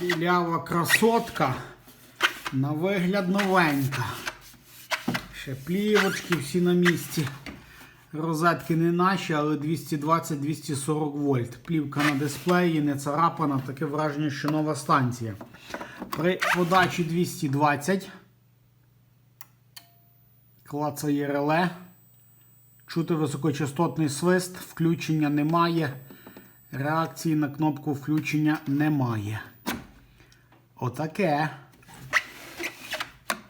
Білява красотка. На вигляд новенька. Ще плівочки всі на місці. Розетки не наші, але 220-240 вольт. Плівка на дисплеї, не царапана, таке враження, що нова станція. При подачі 220 клацає реле. Чути високочастотний свист, включення немає. Реакції на кнопку включення немає. Отаке.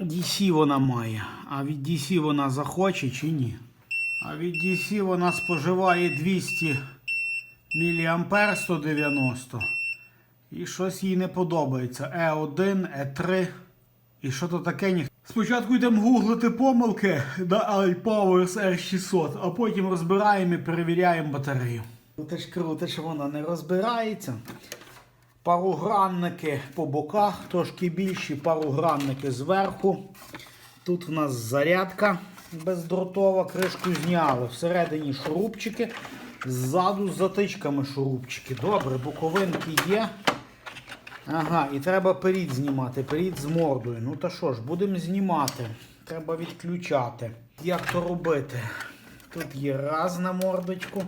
DC вона має. А від DC вона захоче чи ні? А від DC вона споживає 200 мА 190. І щось їй не подобається. Е1, Е3. І що то таке ні. Спочатку йдемо гуглити помилки на iPowers R600, а потім розбираємо і перевіряємо батарею. Круто, що вона не розбирається. Парогранники по боках, трошки більші, парогранники зверху. Тут у нас зарядка бездротова, кришку зняли. Всередині шурупчики, ззаду з затичками шурупчики. Добре, боковинки є. Ага, і треба перід знімати, перід з мордою. Ну та що ж, будемо знімати. Треба відключати. Як то робити? Тут є раз на мордочку.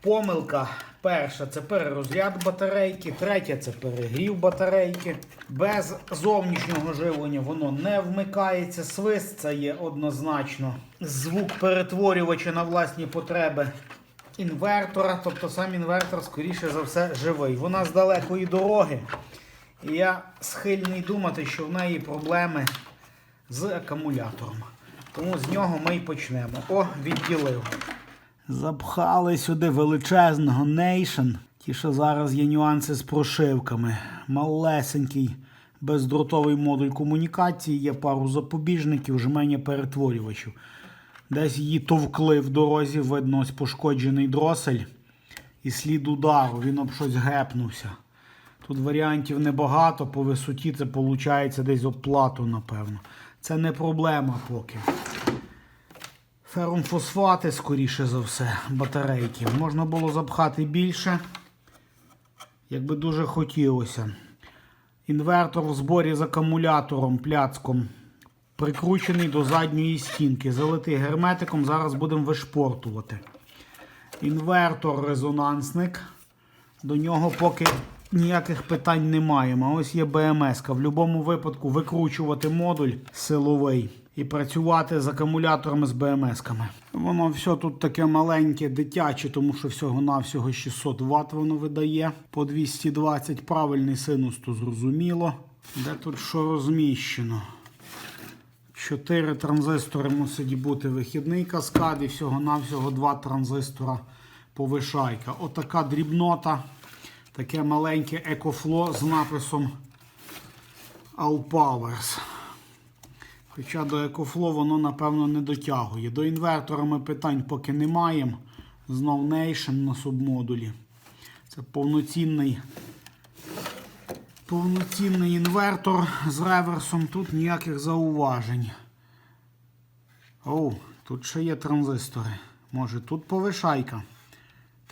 Помилка перша це перерозряд батарейки, третя це перегрів батарейки. Без зовнішнього живлення воно не вмикається. Свист це є однозначно. Звук перетворювача на власні потреби інвертора. Тобто сам інвертор, скоріше за все, живий. Вона з далекої дороги. І я схильний думати, що в неї проблеми з акумулятором. Тому з нього ми й почнемо. О, відділив. Запхали сюди величезного Nation. Ті, що зараз є нюанси з прошивками. Малесенький бездротовий модуль комунікації, є пару запобіжників, жменя перетворювачів. Десь її товкли в дорозі, видно ось пошкоджений дросель і слід удару, він об щось гепнувся. Тут варіантів небагато, по висоті це виходить десь об плату, напевно. Це не проблема поки. Ферромфосфати, скоріше за все, батарейки. Можна було запхати більше, якби дуже хотілося. Інвертор в зборі з акумулятором пляцком прикручений до задньої стінки. Залитий герметиком, зараз будемо вишпортувати. Інвертор резонансник. До нього поки ніяких питань не маємо. Ось є БМС. В будь-якому випадку викручувати модуль силовий і працювати з акумуляторами з БМС-ками. Воно все тут таке маленьке, дитяче, тому що всього-навсього 600 Вт воно видає. По 220 правильний синус, то зрозуміло. Де тут що розміщено? Чотири транзистори мусить бути вихідний каскад і всього-навсього два транзистора повишайка. Отака дрібнота, таке маленьке екофло з написом All Powers. Хоча до екофло воно, напевно, не дотягує. До інвертора ми питань поки не маємо. Знов Nation на субмодулі. Це повноцінний повноцінний інвертор з реверсом. Тут ніяких зауважень. Оу, тут ще є транзистори. Може тут повишайка.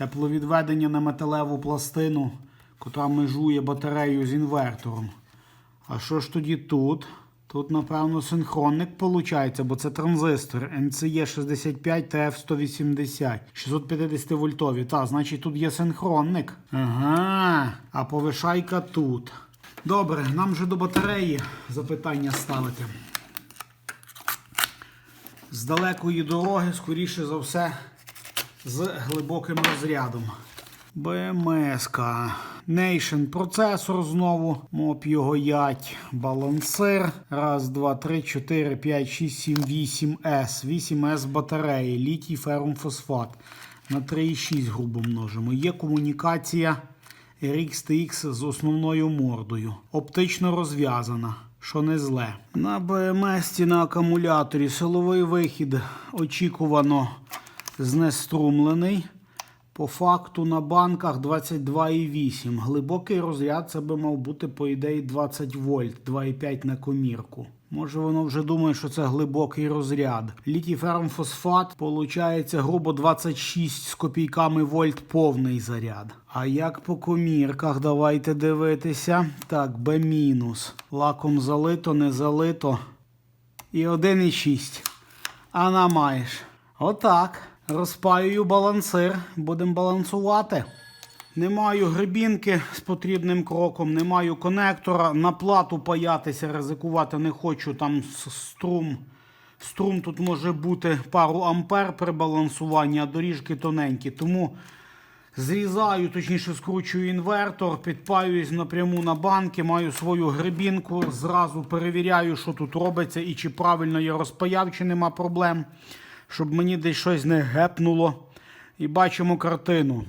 Тепловідведення на металеву пластину, котра межує батарею з інвертором. А що ж тоді тут? Тут, напевно, синхронник виходить, бо це транзистор NCE 65 TF 180 650 вольтові. Та, значить тут є синхронник. Ага, а повишайка тут. Добре, нам же до батареї запитання ставити. З далекої дороги, скоріше за все, з глибоким розрядом. БМС. Nation процесор знову. Моп його ять. Балансир. Раз, два, три, чотири, п'ять, шість, сім, вісім С. 8С батареї. Літій ферум фосфат. На 3,6 грубо множимо. Є комунікація RX TX з основною мордою. Оптично розв'язана. Що не зле. На БМС на акумуляторі силовий вихід очікувано знеструмлений. По факту на банках 22,8. Глибокий розряд це би мав бути, по ідеї, 20 вольт, 2,5 на комірку. Може, воно вже думає, що це глибокий розряд. Літій виходить, грубо 26 з копійками вольт повний заряд. А як по комірках, давайте дивитися. Так, Б мінус. Лаком залито, не залито. І 1,6. А на маєш. Отак. Розпаюю балансир. Будемо балансувати. Не маю грибінки з потрібним кроком, не маю конектора. На плату паятися, ризикувати не хочу. Там струм. Струм тут може бути пару ампер при балансуванні, а доріжки тоненькі. Тому зрізаю, точніше скручую інвертор, підпаюсь напряму на банки, маю свою грибінку, зразу перевіряю, що тут робиться і чи правильно я розпаяв, чи нема проблем, щоб мені десь щось не гепнуло. І бачимо картину.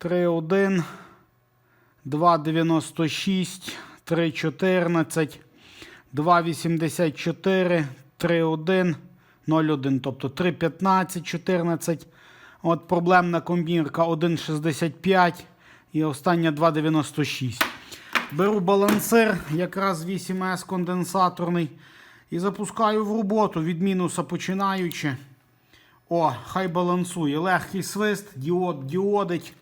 3,1, 2,96, 3,14, 2,84, 3,1, 0,1, тобто 3,15, 14. От проблемна комбінка 1,65 і остання 2,96. Беру балансир, якраз 8С конденсаторний, і запускаю в роботу від мінуса починаючи. О, хай балансує. Легкий свист, діод діодить.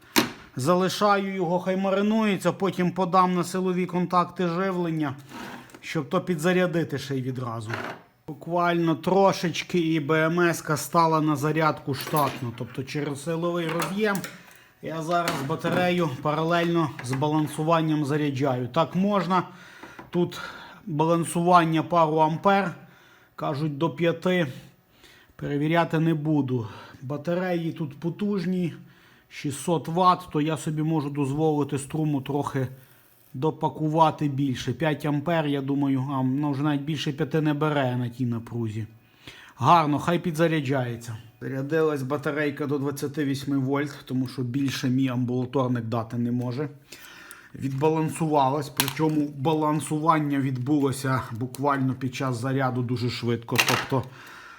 Залишаю його, хай маринується, потім подам на силові контакти живлення, щоб то підзарядити ще й відразу. Буквально трошечки і БМС стала на зарядку штатно. Тобто через силовий роз'єм я зараз батарею паралельно з балансуванням заряджаю. Так можна. Тут балансування пару ампер, кажуть до 5. Перевіряти не буду. Батареї тут потужні, 600 Вт, то я собі можу дозволити струму трохи допакувати більше. 5 ампер, я думаю, а ну, вже навіть більше 5 не бере на тій напрузі. Гарно, хай підзаряджається. Зарядилась батарейка до 28 вольт, тому що більше мій амбулаторник дати не може. Відбалансувалась, причому балансування відбулося буквально під час заряду дуже швидко. Тобто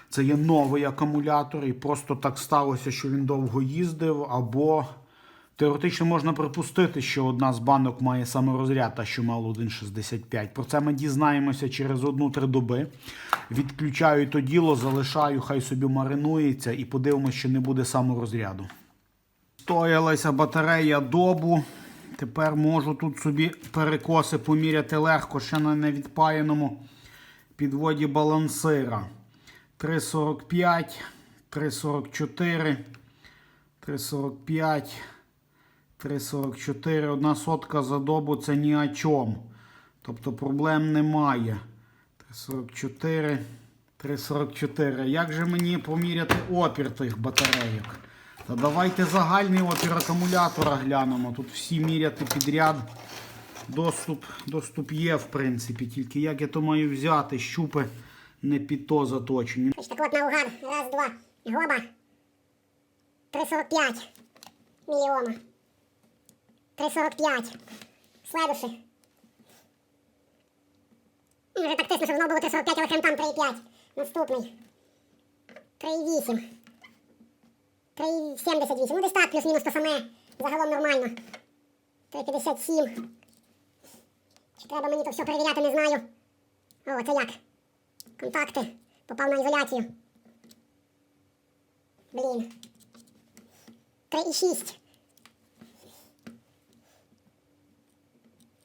це є новий акумулятор, і просто так сталося, що він довго їздив, або теоретично можна припустити, що одна з банок має саморозряд, та що мало 1,65. Про це ми дізнаємося через одну-три доби. Відключаю то діло, залишаю, хай собі маринується, і подивимося, чи не буде саморозряду. Стоялася батарея добу. Тепер можу тут собі перекоси поміряти легко ще на невідпаяному підводі балансира. 3,45, 3,44, 3,45, 3,44. Одна сотка за добу це ні о чому. Тобто проблем немає. 3,44, 3,44. Як же мені поміряти опір тих батарейок? Та давайте загальний опір акумулятора глянемо. Тут всі міряти підряд. Доступ, доступ є, в принципі, тільки як я то маю взяти, щупи не під то заточені. Так от наугад. Раз, два. Гоба. 3,45 мільйома. 3,45. Следующий. Ну, Вже так тисно, що воно було 3,45, але хрен там 3,5. Наступний. 3,8. 3,78. Ну, десь так, плюс-мінус то саме. Загалом нормально. 3,57. Чи треба мені то все перевіряти, не знаю. О, це як? Контакти. Попав на ізоляцію. Блін. 3,6.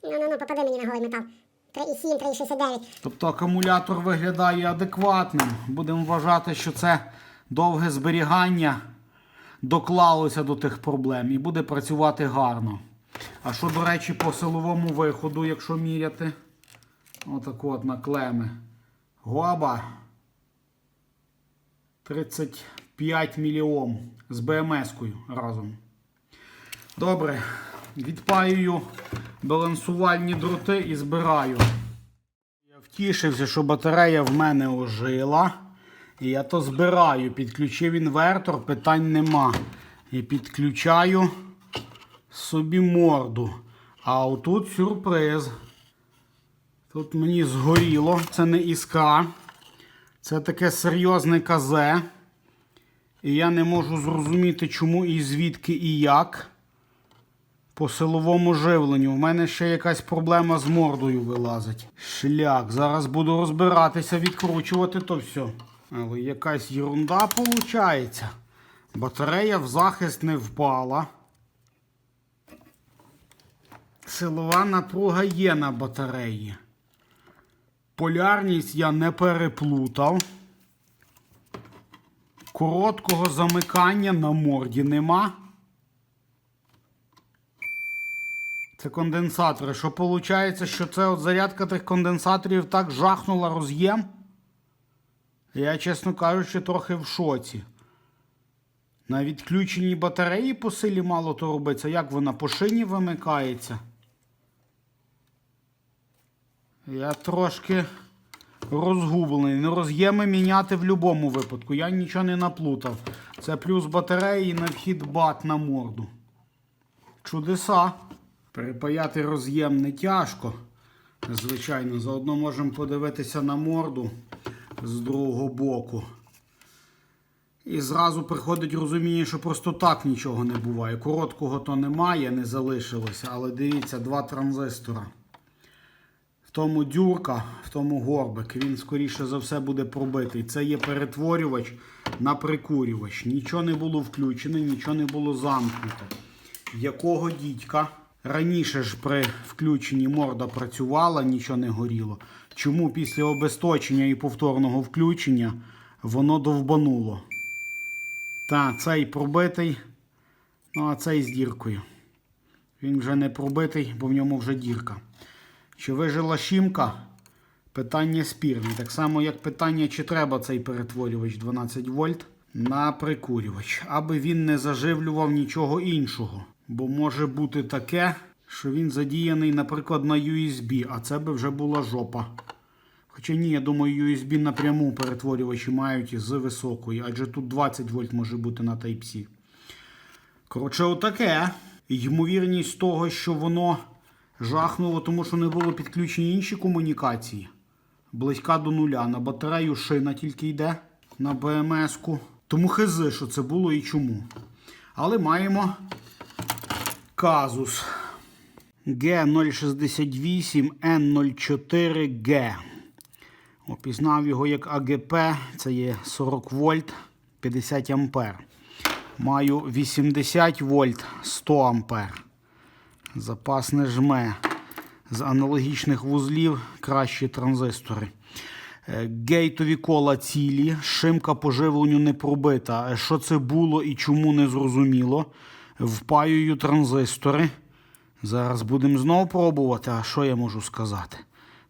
Ну-ну-ну, попади мені на голий метал. 3,7, 3,69. Тобто акумулятор виглядає адекватним. Будемо вважати, що це довге зберігання доклалося до тих проблем і буде працювати гарно. А що, до речі, по силовому виходу, якщо міряти, отак от на клеми. Гоба 35 мільйом з БМС-кою разом. Добре, відпаюю балансувальні дроти і збираю. Я втішився, що батарея в мене ожила. І я то збираю. Підключив інвертор, питань нема. І підключаю собі морду. А отут сюрприз. Тут мені згоріло. Це не іскра. Це таке серйозне КЗ. І я не можу зрозуміти, чому і звідки і як. по силовому живленню. В мене ще якась проблема з мордою вилазить. Шлях. Зараз буду розбиратися, відкручувати то все. Але якась ерунда виходить. Батарея в захист не впала. Силова напруга є на батареї. Полярність я не переплутав. Короткого замикання на морді нема. Це конденсатори. Що виходить, що це от зарядка тих конденсаторів так жахнула роз'єм? Я, чесно кажучи, трохи в шоці. На відключеній батареї по силі мало то робиться. Як вона по шині вимикається? Я трошки розгублений. Не роз'єми міняти в будь-якому випадку. Я нічого не наплутав. Це плюс батареї на вхід бат на морду. Чудеса. Перепаяти роз'єм не тяжко. Звичайно, заодно можемо подивитися на морду з другого боку. І зразу приходить розуміння, що просто так нічого не буває. Короткого то немає, не залишилося. Але дивіться, два транзистора. В тому дюрка, в тому горбик, він скоріше за все буде пробитий. Це є перетворювач на прикурювач. Нічого не було включено, нічого не було замкнуто. Якого дідька? Раніше ж при включенні морда працювала, нічого не горіло. Чому після обесточення і повторного включення воно довбануло? Та, цей пробитий, ну а цей з діркою. Він вже не пробитий, бо в ньому вже дірка. Чи вижила щімка? Питання спірне. Так само, як питання, чи треба цей перетворювач 12 вольт на прикурювач, аби він не заживлював нічого іншого. Бо може бути таке, що він задіяний, наприклад, на USB, а це би вже була жопа. Хоча ні, я думаю, USB напряму перетворювачі мають з високої, адже тут 20 вольт може бути на Type-C. Коротше, отаке. Ймовірність того, що воно жахнуло, тому що не було підключені інші комунікації. Близька до нуля. На батарею шина тільки йде на БМС-ку. Тому хизи, що це було і чому. Але маємо казус G068N04G. Опізнав його як АГП, це є 40 вольт 50 ампер. Маю 80 вольт 100 ампер. Запас не жме. З аналогічних вузлів кращі транзистори. Е, Гейтові кола цілі, шимка по живленню не пробита. Е, Що це було і чому не зрозуміло. Впаюю транзистори. Зараз будемо знову пробувати. А що я можу сказати?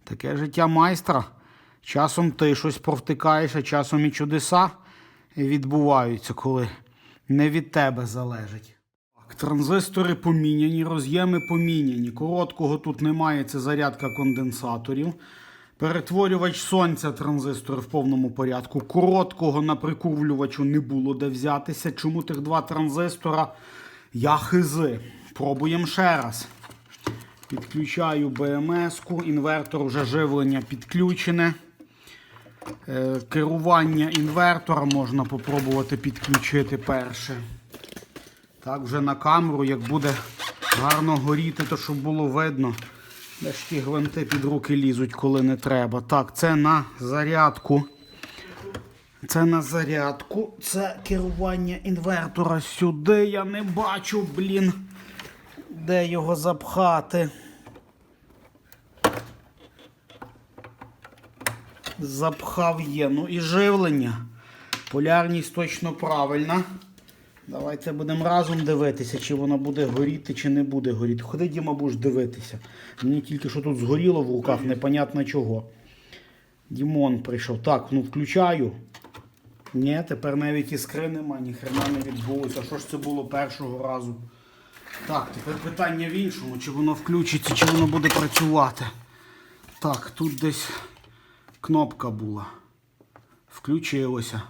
Таке життя майстра. Часом ти щось провтикаєш, а часом і чудеса відбуваються, коли не від тебе залежить. Транзистори поміняні, роз'єми поміняні. Короткого тут немає, це зарядка конденсаторів. Перетворювач сонця транзистор в повному порядку. Короткого на прикурвлювачу не було де взятися. Чому тих два транзистора? Я хизи. Пробуємо ще раз. Підключаю БМС-ку, інвертор вже живлення підключене. Е, Керування інвертора можна попробувати підключити перше. Так, вже на камеру, як буде гарно горіти, то щоб було видно. Де ж ті гвинти під руки лізуть, коли не треба. Так, це на зарядку. Це на зарядку. Це керування інвертора сюди. Я не бачу, блін. Де його запхати? Запхав є. Ну і живлення. Полярність точно правильна. Давайте будемо разом дивитися, чи воно буде горіти, чи не буде горіти. Ходи, Діма, будеш дивитися. Мені тільки що тут згоріло в руках, непонятно чого. Дімон прийшов. Так, ну включаю. Ні, тепер навіть іскри нема, ні хрена не відбулося. Що ж це було першого разу? Так, тепер питання в іншому, чи воно включиться, чи воно буде працювати. Так, тут десь кнопка була. Включилося.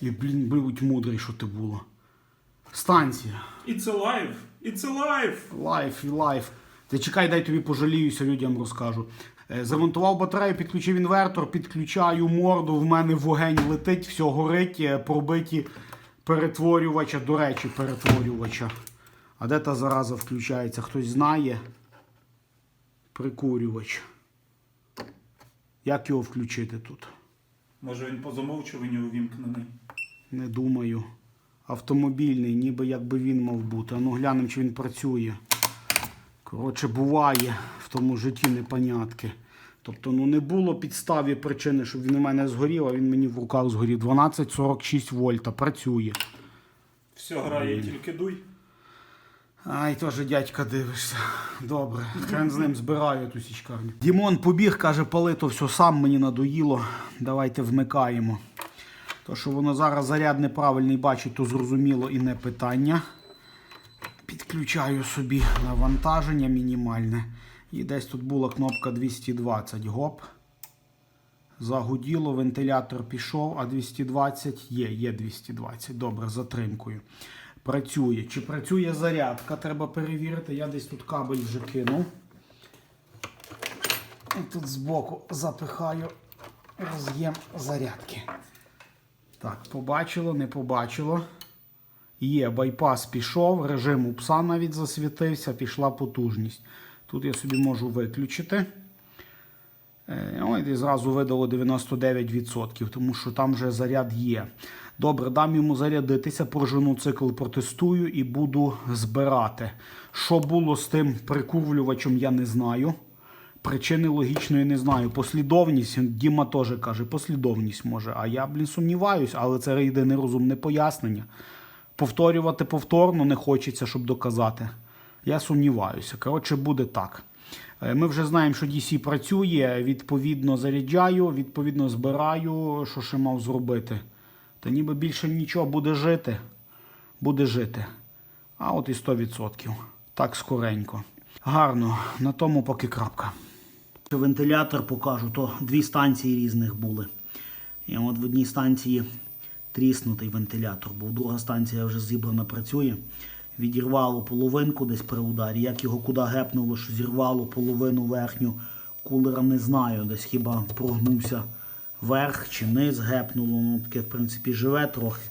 І, блін, будь мудрий, що ти було. Станція. It's alive! It's alive! Лайф і лайф. Та чекай, дай тобі пожаліюся, людям розкажу. Е, Замонтував батарею, підключив інвертор, підключаю морду, в мене вогень летить, все горить, е, пробиті перетворювача, до речі, перетворювача. А де та зараза включається? Хтось знає? Прикурювач. Як його включити тут? Може він по замовчуванню увімкнений. Не думаю. Автомобільний, ніби якби він мав бути. А ну глянемо, чи він працює. Коротше, буває в тому житті непонятки. Тобто, ну не було підставі причини, щоб він у мене згорів, а він мені в руках згорів. 12,46 вольта. Працює. Все грає, тільки дуй. Ай, теж дядька дивишся. Добре, хрен з ним збираю ту січкарню. Дімон побіг, каже, пали то все сам мені надоїло. Давайте вмикаємо. То, що воно зараз заряд неправильний бачить, то зрозуміло і не питання. Підключаю собі навантаження мінімальне. І десь тут була кнопка 220. Гоп. Загуділо, вентилятор пішов, а 220 є, є 220. Добре, затримкою. Працює. Чи працює зарядка? Треба перевірити. Я десь тут кабель вже кинув. І тут збоку запихаю роз'єм зарядки. Так, побачило, не побачило. Є, байпас пішов, режим у пса навіть засвітився, пішла потужність. Тут я собі можу виключити. Е, Ой, і зразу видало 99%, тому що там вже заряд є. Добре, дам йому зарядитися, прожену цикл, протестую і буду збирати. Що було з тим прикурвлювачем, я не знаю. Причини логічної не знаю. Послідовність, Діма теж каже, послідовність може. А я, блін, сумніваюсь, але це єдине розумне пояснення. Повторювати повторно не хочеться, щоб доказати. Я сумніваюся. Коротше, буде так. Е, Ми вже знаємо, що DC працює, відповідно заряджаю, відповідно збираю, що ще мав зробити. Та ніби більше нічого буде жити. Буде жити. А от і 100%. Так скоренько. Гарно, на тому поки крапка. Вентилятор покажу, то дві станції різних були. І от в одній станції тріснутий вентилятор був. Друга станція вже зібрана працює. Відірвало половинку десь при ударі. Як його куди гепнуло, що зірвало половину верхню кулера, не знаю. Десь хіба прогнувся верх чи низ гепнуло. Ну, таке, в принципі, живе трохи.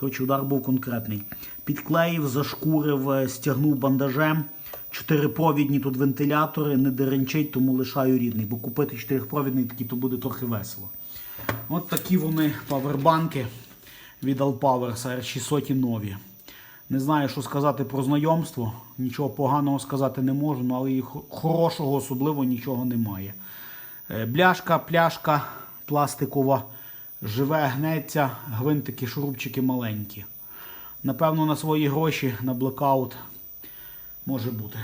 Коротше, удар був конкретний. Підклеїв, зашкурив, е, стягнув бандажем. Чотирипровідні тут вентилятори, не деренчить, тому лишаю рідний. Бо купити чотирипровідний такий то буде трохи весело. От такі вони павербанки від Alpower R600 нові. Не знаю, що сказати про знайомство. Нічого поганого сказати не можу, ну, але і хорошого особливо нічого немає. Е, Бляшка, пляшка пластикова, живе, гнеться, гвинтики, шурупчики маленькі. Напевно, на свої гроші на блекаут може бути.